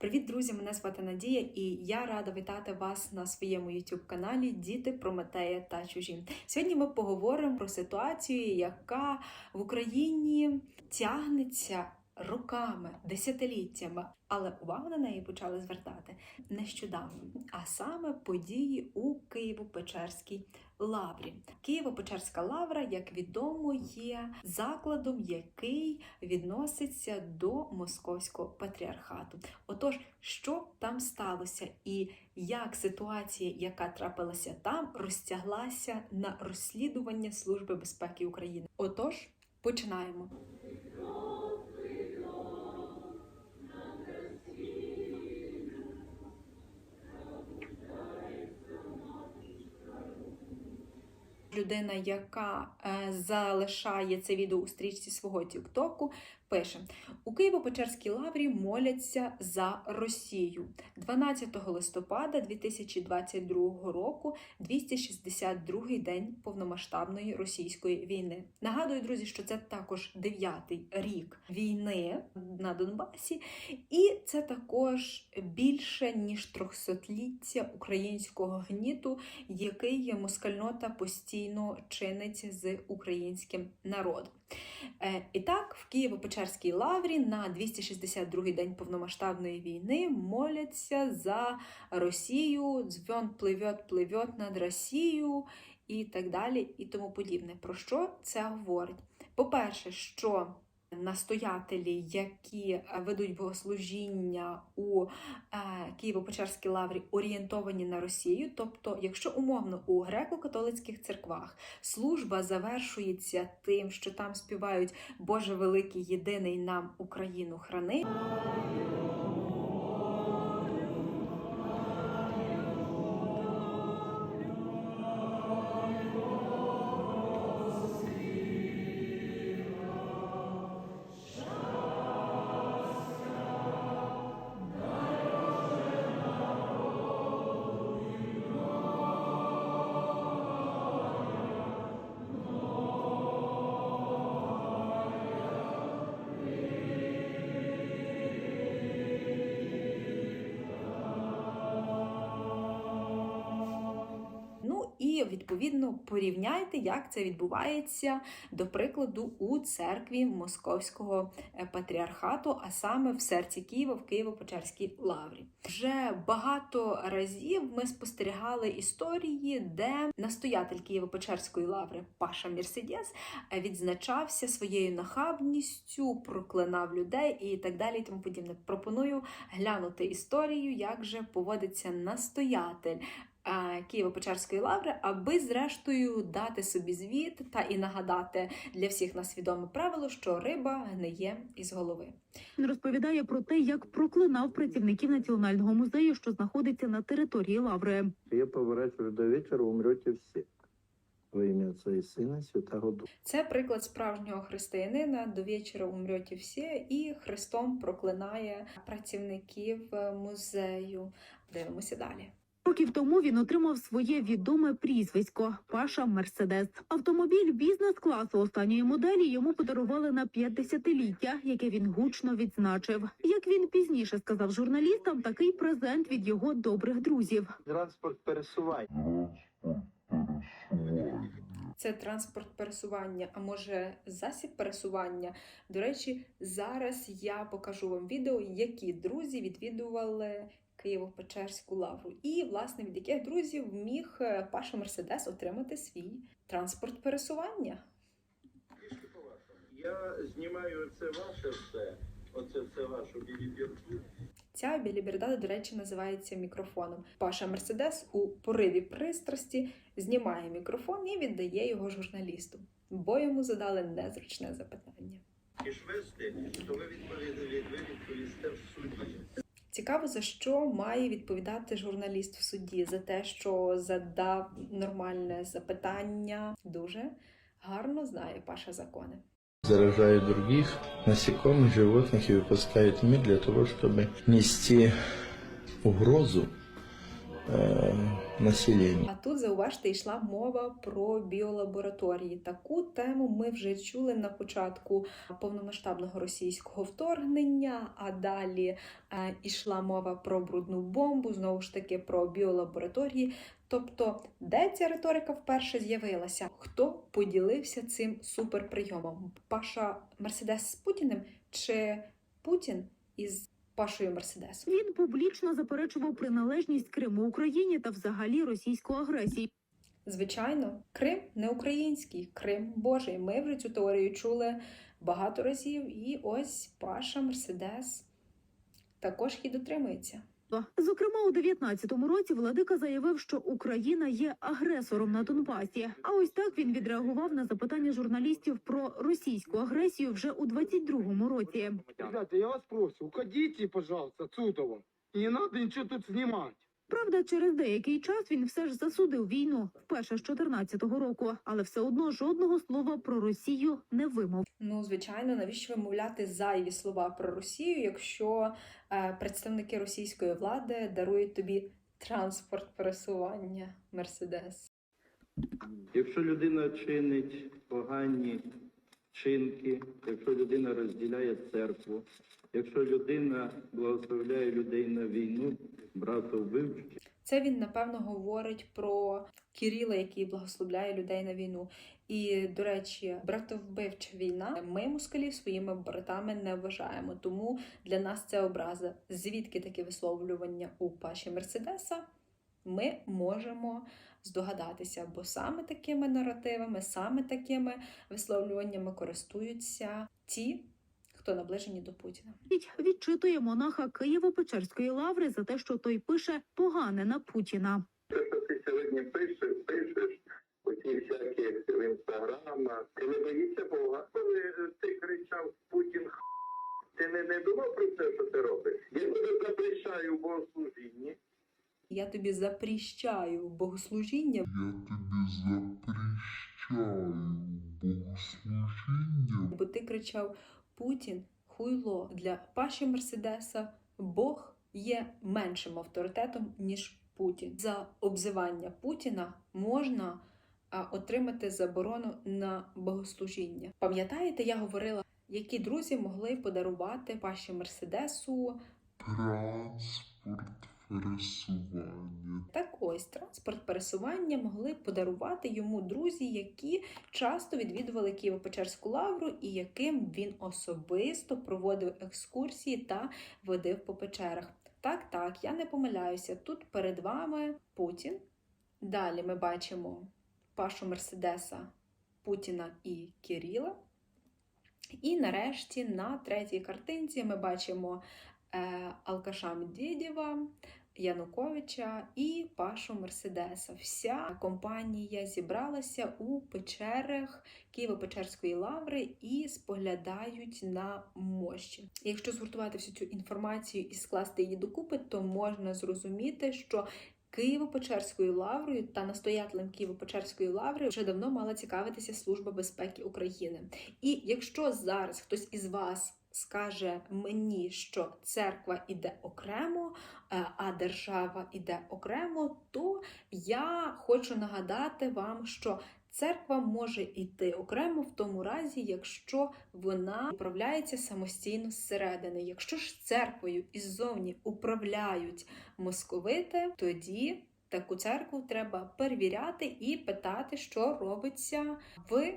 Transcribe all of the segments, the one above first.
Привіт, друзі! Мене звати Надія, і я рада вітати вас на своєму youtube каналі Діти Прометея та чужі. Сьогодні ми поговоримо про ситуацію, яка в Україні тягнеться роками, десятиліттями, але увагу на неї почали звертати нещодавно, а саме події у Києво-Печерській лаврі. Києво-Печерська лавра, як відомо, є закладом, який відноситься до московського патріархату. Отож, що там сталося, і як ситуація, яка трапилася там, розтяглася на розслідування Служби безпеки України? Отож, починаємо. Людина, яка е, залишає це відео у стрічці свого Тіктоку, пише: у Києво-Печерській лаврі моляться за Росію 12 листопада 2022 року, 262-й день повномасштабної російської війни. Нагадую, друзі, що це також дев'ятий рік війни на Донбасі, і це також більше ніж трьохсотліття українського гніту, який москальнота постійно чинить з українським народом. Е, І так, в Києво-Печерській лаврі на 262-й день повномасштабної війни моляться за Росію, дзвон пливет, пливет над Росією і так далі, і тому подібне. Про що це говорить? По-перше, що настоятелі, які ведуть богослужіння у е, Києво-Печерській лаврі, орієнтовані на Росію. Тобто, якщо умовно у греко-католицьких церквах служба завершується тим, що там співають Боже великий єдиний нам Україну храни. Відповідно порівняйте, як це відбувається, до прикладу, у церкві Московського е, патріархату, а саме в серці Києва, в Києво-Печерській лаврі. Вже багато разів ми спостерігали історії, де настоятель Києво-Печерської лаври Паша Мерседес е, відзначався своєю нахабністю, проклинав людей і так далі. Тому подібне. Пропоную глянути історію, як же поводиться настоятель Києво-Печерської лаври, аби зрештою дати собі звіт та і нагадати для всіх нас відоме правило, що риба гниє із голови. Він розповідає про те, як проклинав працівників національного музею, що знаходиться на території лаври. Я поворачиваю до вечера, умрете все. Во ім'я і Сина, Святого Духа. Це приклад справжнього християнина. До вечора умрете всі, і Христом проклинає працівників е, музею. Дивимося далі. Років тому він отримав своє відоме прізвисько Паша Мерседес. Автомобіль бізнес-класу останньої моделі йому подарували на 50-ліття, яке він гучно відзначив. Як він пізніше сказав журналістам, такий презент від його добрих друзів. Транспорт пересування. Це транспорт пересування, а може засіб пересування. До речі, зараз я покажу вам відео, які друзі відвідували Києво-Печерську лавру, і власне від яких друзів міг е, Паша Мерседес отримати свій транспорт пересування. Я знімаю це ваше все, оце все вашу білібірку. Ця біліберда, до речі, називається мікрофоном. Паша Мерседес у пориві пристрасті знімає мікрофон і віддає його журналісту, бо йому задали незручне запитання. І ж вести, то ви відповіли, ви Цікаво, за що має відповідати журналіст в суді за те, що задав нормальне запитання. Дуже гарно знає Паша закони. заражают других насекомых, животных и выпускают в мир для того, чтобы нести угрозу э, населения. А тут зауважте, йшла мова про біолабораторії. Таку тему ми вже чули на початку повномасштабного російського вторгнення. А далі е, ішла мова про брудну бомбу, знову ж таки про біолабораторії. Тобто, де ця риторика вперше з'явилася? Хто поділився цим суперприйомом? Паша Мерседес з Путіним чи Путін із Пашою Мерседес. Він публічно заперечував приналежність Криму Україні та взагалі російську агресію. Звичайно, Крим не український, Крим Божий. Ми вже цю теорію чули багато разів, і ось Паша Мерседес також її дотримується. Зокрема, у 19-му році владика заявив, що Україна є агресором на Донбасі. А ось так він відреагував на запитання журналістів про російську агресію вже у 22-му році. Ребята, я вас прошу, уходите, пожалуйста, отсюда. не надо нічого тут снимать. Правда, через деякий час він все ж засудив війну вперше з 14-го року, але все одно жодного слова про Росію не вимов. Ну, звичайно, навіщо вимовляти зайві слова про Росію, якщо е, представники російської влади дарують тобі транспорт пересування Мерседес? Якщо людина чинить погані вчинки, якщо людина розділяє церкву, якщо людина благословляє людей на війну, братовбивчі, Це він напевно говорить про Кирила, який благословляє людей на війну. І, до речі, братовбивча війна. Ми москалів своїми братами не вважаємо. Тому для нас це образа. Звідки таке висловлювання у Паші Мерседеса? Ми можемо здогадатися, бо саме такими наративами, саме такими висловлюваннями користуються ті, хто наближені до Путіна. Відчитує монаха Києво-Печерської лаври за те, що той пише погане на Путіна. Те, що ти сьогодні пишеш, пишеш оці всякі в інстаграмах, ти не боїшся Бога. Коли е, ти кричав Путін х**, ти не, не думав про це, що ти робиш? Я тебе запрещаю в богослужінні. Я тобі запріщаю богослужіння. Я тобі запрещаю богослужіння. Бо ти кричав Путін хуйло для Паші Мерседеса. Бог є меншим авторитетом ніж Путін. За обзивання Путіна можна отримати заборону на богослужіння. Пам'ятаєте, я говорила, які друзі могли подарувати Паші Мерседесу Транспорт пересування. Так ось транспорт пересування могли подарувати йому друзі, які часто відвідували Києво-Печерську лавру і яким він особисто проводив екскурсії та водив по печерах. Так, так, я не помиляюся. Тут перед вами Путін. Далі ми бачимо Пашу Мерседеса, Путіна і Кирила. І нарешті на третій картинці ми бачимо е, Алкаша Медведєва, Януковича і Пашу Мерседеса. Вся компанія зібралася у печерах Києво-Печерської лаври і споглядають на мощі. Якщо згуртувати всю цю інформацію і скласти її докупи, то можна зрозуміти, що Києво-Печерською лаврою та настоятелем Києво-Печерської лаври вже давно мала цікавитися Служба безпеки України. І якщо зараз хтось із вас скаже мені, що церква іде окремо, е, а держава іде окремо, то я хочу нагадати вам, що церква може йти окремо в тому разі, якщо вона управляється самостійно зсередини. Якщо ж церквою іззовні управляють московити, тоді таку церкву треба перевіряти і питати, що робиться в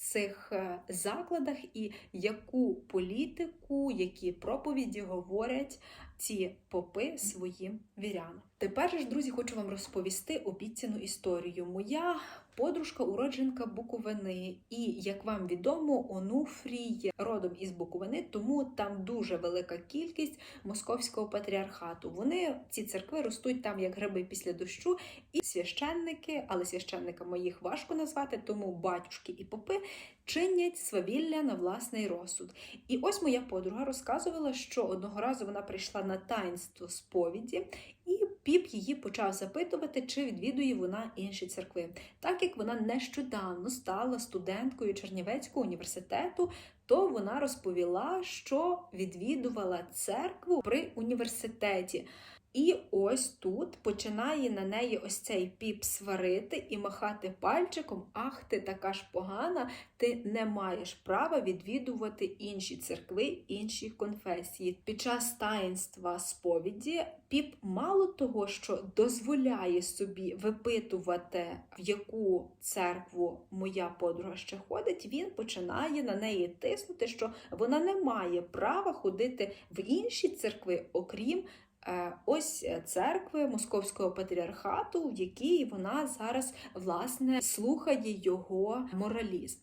цих е, закладах і яку політику, які проповіді говорять ці попи своїм вірянам. Тепер ж, друзі, хочу вам розповісти обіцяну історію. Моя подружка уродженка Буковини, і як вам відомо, Онуфрій родом із Буковини, тому там дуже велика кількість московського патріархату. Вони ці церкви ростуть там як гриби після дощу, і священники, але священниками їх важко назвати, тому батюшки і попи чинять свавілля на власний розсуд. І ось моя подруга розказувала, що одного разу вона прийшла на таїнство сповіді, і піп її почав запитувати, чи відвідує вона інші церкви. Так як вона нещодавно стала студенткою Чернівецького університету, то вона розповіла, що відвідувала церкву при університеті. І ось тут починає на неї ось цей піп сварити і махати пальчиком. Ах, ти така ж погана, ти не маєш права відвідувати інші церкви, інші конфесії. Під час таїнства сповіді піп мало того, що дозволяє собі випитувати, в яку церкву моя подруга ще ходить, він починає на неї тиснути, що вона не має права ходити в інші церкви, окрім. Е, Ось церкви Московського патріархату, в якій вона зараз власне слухає його моралізм.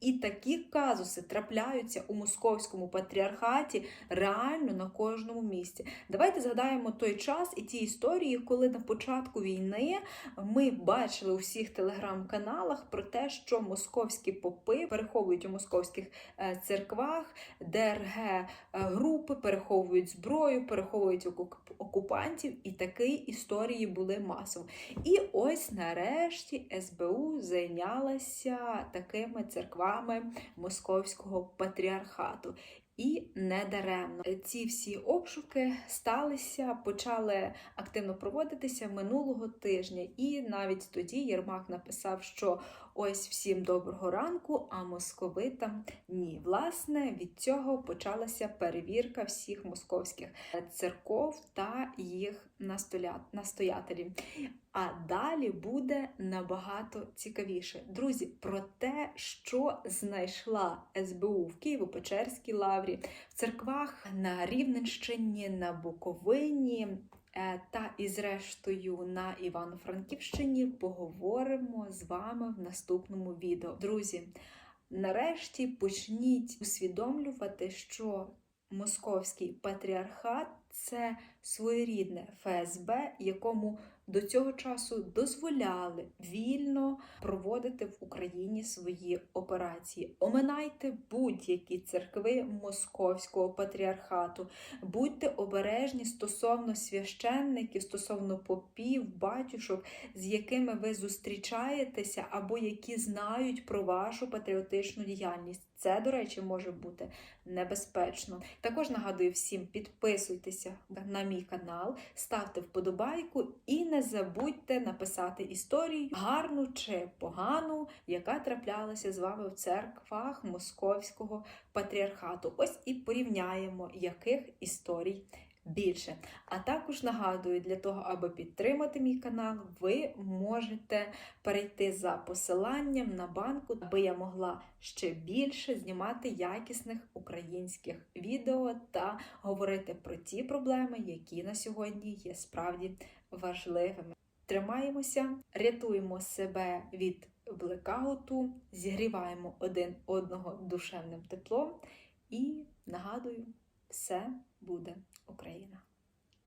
І такі казуси трапляються у московському патріархаті реально на кожному місці. Давайте згадаємо той час і ті історії, коли на початку війни ми бачили у всіх телеграм-каналах про те, що московські попи переховують у московських е, церквах, ДРГ е, групи переховують зброю, переховують оку- окупантів, і такі історії були масово. І ось нарешті СБУ зайнялася такими церквами московського патріархату. І не даремно ці всі обшуки сталися, почали активно проводитися минулого тижня. І навіть тоді Єрмак написав, що ось всім доброго ранку, а московитам ні. Власне, від цього почалася перевірка всіх московських церков та їх настоятелів. А далі буде набагато цікавіше. Друзі, про те, що знайшла СБУ в Києво-Печерській лаврі, в церквах на Рівненщині, на Буковині. е, Та і зрештою на Івано-Франківщині поговоримо з вами в наступному відео. Друзі, нарешті почніть усвідомлювати, що московський патріархат це своєрідне ФСБ, якому до цього часу дозволяли вільно проводити в Україні свої операції. Оминайте будь-які церкви московського патріархату, будьте обережні стосовно священників, стосовно попів, батюшок, з якими ви зустрічаєтеся, або які знають про вашу патріотичну діяльність. Це, до речі, може бути небезпечно. Також нагадую всім, підписуйтеся на мій канал, ставте вподобайку і не забудьте написати історію гарну чи погану, яка траплялася з вами в церквах московського патріархату. Ось і порівняємо, яких історій більше. А також нагадую, для того, аби підтримати мій канал, ви можете перейти за посиланням на банку, аби я могла ще більше знімати якісних українських відео та говорити про ті проблеми, які на сьогодні є справді важливими. Тримаємося, рятуємо себе від блекауту, зігріваємо один одного душевним теплом і нагадую, все буде Україна!